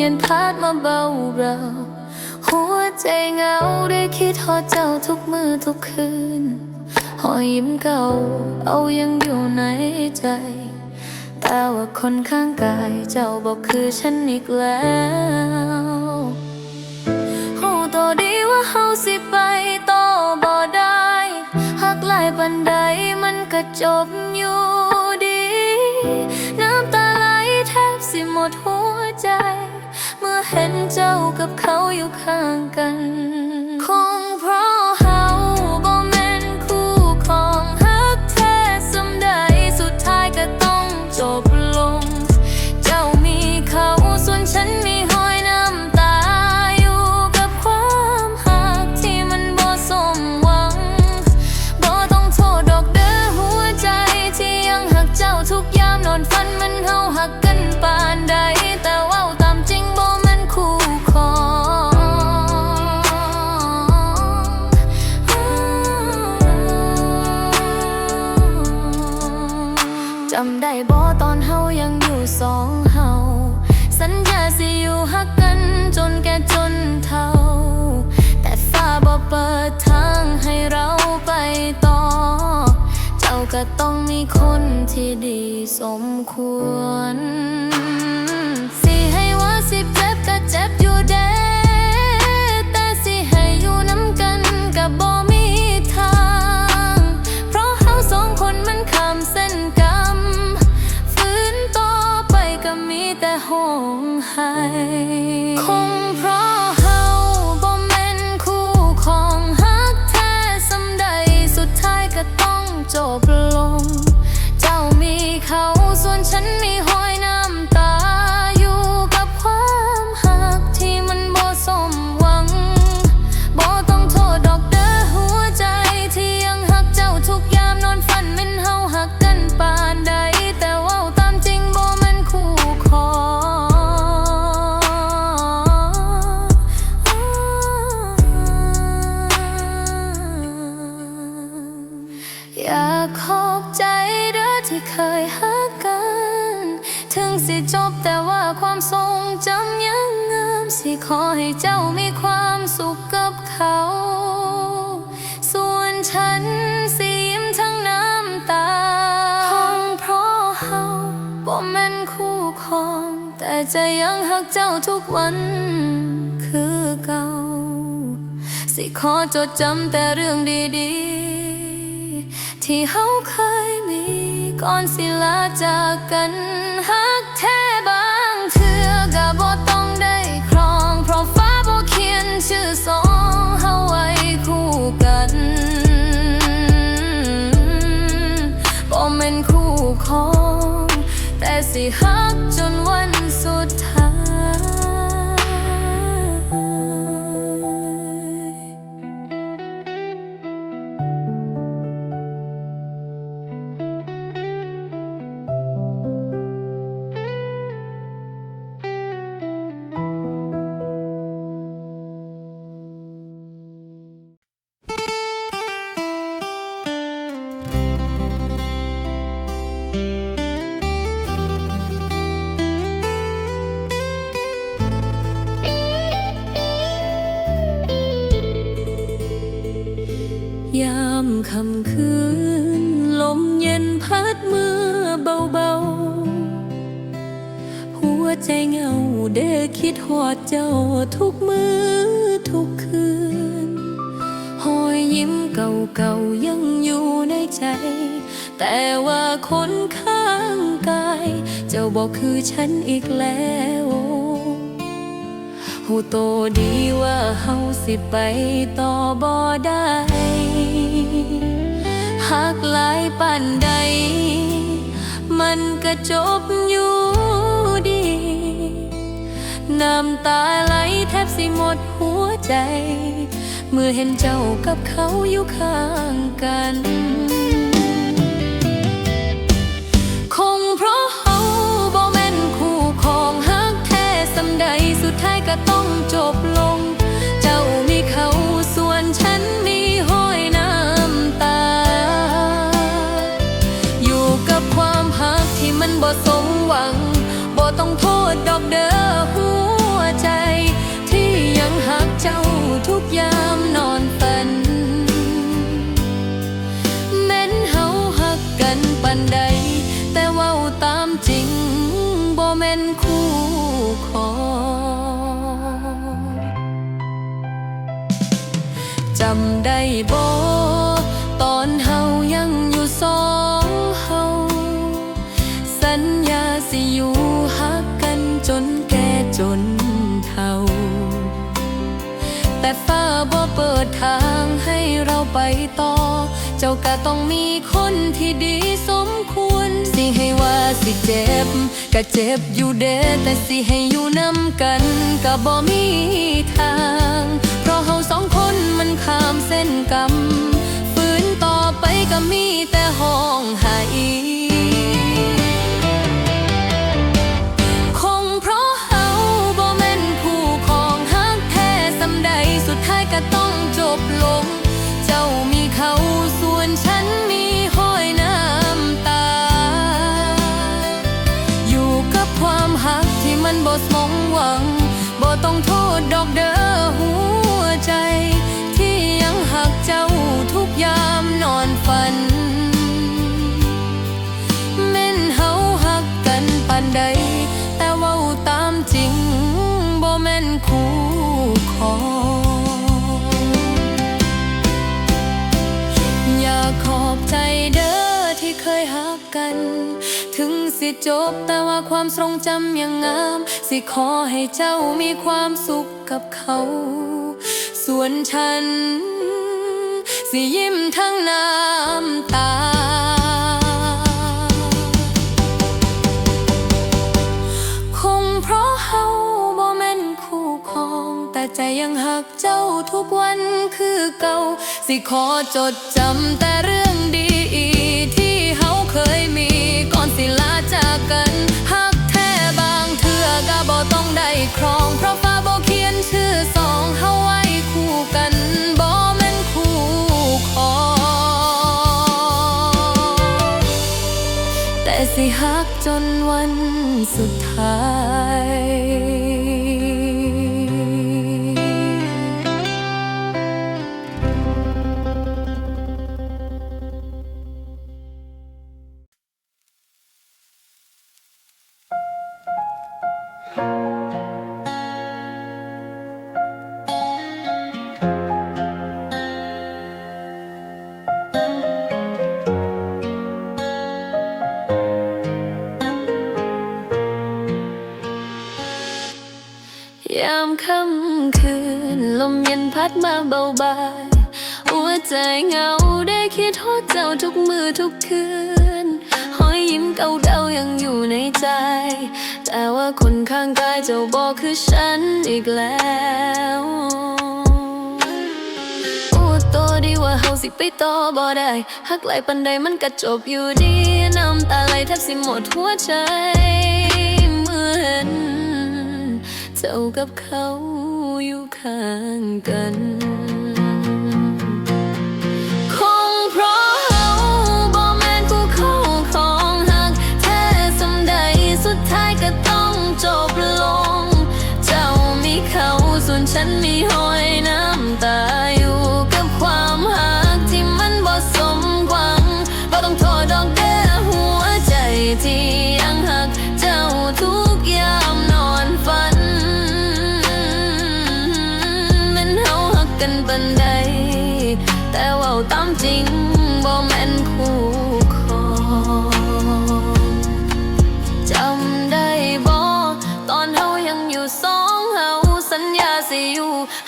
ย็นพัดมาเบาเรา หัวใจเหงาได้คิดทอดเจ้าทุกมือทุกคืน หอยิ้มเก่าเอายังอยู่ในใจ แต่ว่าคนข้างกายเจ้าบอกคือฉันอีกแล้วหูตัวดีว่าเฮาสิไปต่อบ่ได้หักหลายบันไดมันก็จบอยู่ดี น้ำตาไหลแทบสิหมดหัวใจ กับเขาอยู่ข้างกัน จำได้บ่ตอนเฮายังอยู่สองเฮาสัญญาสิอยู่หักกันจนแก่จนเท่า แต่ฟ้าบ่เปิดทางให้เราไปต่อ เจ้าก็ต้องมีคนที่ดีสมควร สิให้ว่าสิเจ็บก็เจ็บอยู่เด้ จบแต่ว่าความทรงจำยังงามสิขอให้เจ้ามีความสุขกับเขา ส่วนฉันสิยิ้มทั้งน้ำตาคงเพราะเฮาบ่แม่นคู่ครอง แต่ใจยังหักเจ้าทุกวันคือเก่า สิขอจดจำแต่เรื่องดีๆ ที่เฮาเคยมีก่อนสิลาจากกัน แยามคำคืน ลมเย็นพัดเมื่อเบาๆ หัวใจเหงาเด้คิดหอดเจ้าทุกมือทุกคืน หอยยิ้มเก่าๆ ยังอยู่ในใจ แต่ว่าคนข้างกาย เจ้าบอกคือฉันอีกแล้ว หูโตดีว่าเฮาสิไปต่อบ่ได้หากหลายปานใด มันก็จบอยู่ดี น้ำตาไหลแทบสิหมดหัวใจ เมื่อเห็นเจ้ากับเขาอยู่ข้างกัน ดท้ายก็ต้องจบลง เจ้ามีเขาส่วนฉันมีห้อยน้ำตา อยู่กับความฮักที่มันบ่สมหวัง บ่ต้องโทษดอกเด้อหัวใจ ที่ยังหักเจ้าทุกยามนอนฝันแม้นเฮาหักกันปันใด แต่ว่าตามจริงบ่แม่นคู่ครอำได้บ่ตอนเฮายังอยู่สองเฮาสัญญาสิอยู่หักกันจนแก่จนเฒ่า แต่ฟ้าบ่เปิดทางให้เราไปต่อ เจ้าก็ต้องมีคนที่ดีสมควร สิให้ว่าสิเจ็บก็เจ็บอยู่เด้แต่สิให้อยู่นำกันก็บ่มีทาง มันข้ามเส้นกรรมฝืนต่อไปก็มีแต่ห้องหาย ออยากขอบใจเด้อที่เคยหักกัน ถึงสิจบแต่ว่าความทรงจำยังงาม สิขอให้เจ้ามีความสุขกับเขา ส่วนฉัน สิยิ้มทั้งน้ำตา เก่าสิขอจดจำแต่เรื่องดีที่เฮาเคยมีก่อนสิลาจากกันหักแท้บางเทื่อก็บ่ต้องได้ครองเพราะฟ้าบ่เขียนชื่อสองเฮาไว้คู่กันบ่แม่นคู่คอแต่สิหักจนวันสุดท้าย ค่ำคืน ลมเย็นพัดมาเบาบายหัวใจเหงาได้คิดทอดเจ้าทุกมือทุกคืน หอยยิ้มเก่าเดายังอยู่ในใจ แต่ว่าคนข้างกายเจ้าบอกคือฉันอีกแล้วพูดตัวดีว่าเฮาสิไปต่อบ่ได้หักไหลปันใดมันก็จบอยู่ดี น้ำตาไหลแทบสิหมดหัวใจเหมือน เจ้ากับเขาอยู่ข้างกันคงเพ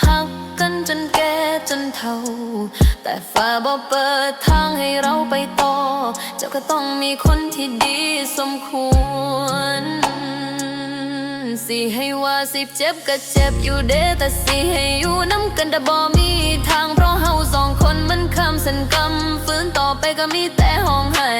หักกันจนแก่จนเฒ่า แต่ฟ้าบ่เปิดทางให้เราไปต่อ เจ้าก็ต้องมีคนที่ดีสมควร สิให้ว่าสิเจ็บก็เจ็บอยู่เด้แต่สิให้อยู่น้ำกันแต่บ่มีทางเพราะเฮาสองคนมันข้ามเส้นกรรมฝืนต่อไปก็มีแต่ห้องไห้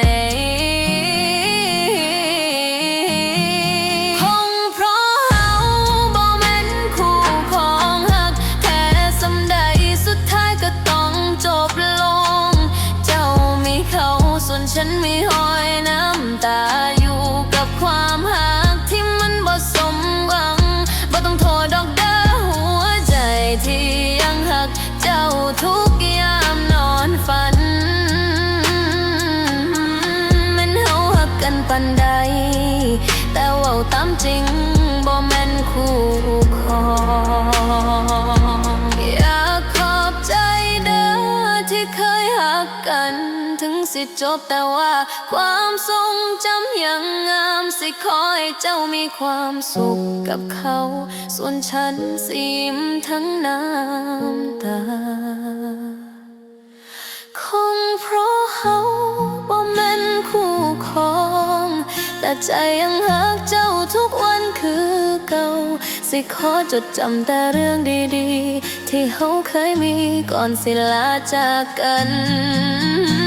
ที่ยังหักเจ้าทุกยามนอนฝัน มันเฮาหักกันปันใด แต่ว่าตามจริงบ่แม่นคู่ สิจบแต่ว่า ความทรงจำยังงามสิขอให้เจ้ามีความสุขกับเขา ส่วนฉันสิมทั้งน้ำตา คงเพราะเฮาบ่แม่นคู่ครอง แต่ใจยังรักเจ้าทุกวันคือเก่า สิขอจดจำแต่เรื่องดีๆ ที่เฮาเคยมีก่อนสิลาจากกัน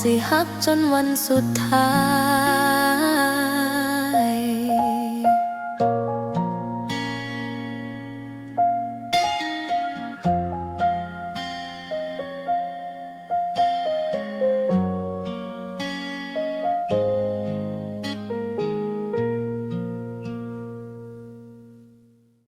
สิฮักจนวันสุดท้าย